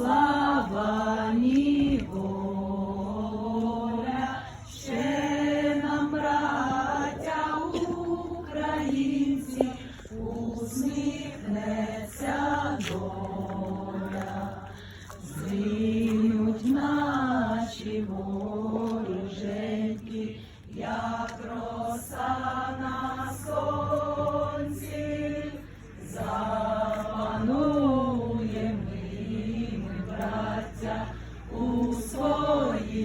слава, ще нам, українці, усміхнеться доля. Зрінуть наші воріженьки, як роса на сонці,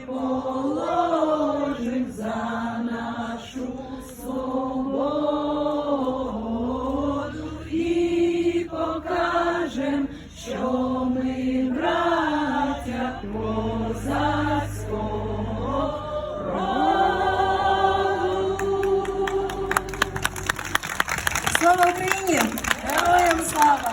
ми положим за нашу свободу і покажем, що ми браття козацького роду. Слава Україні! Героям слава!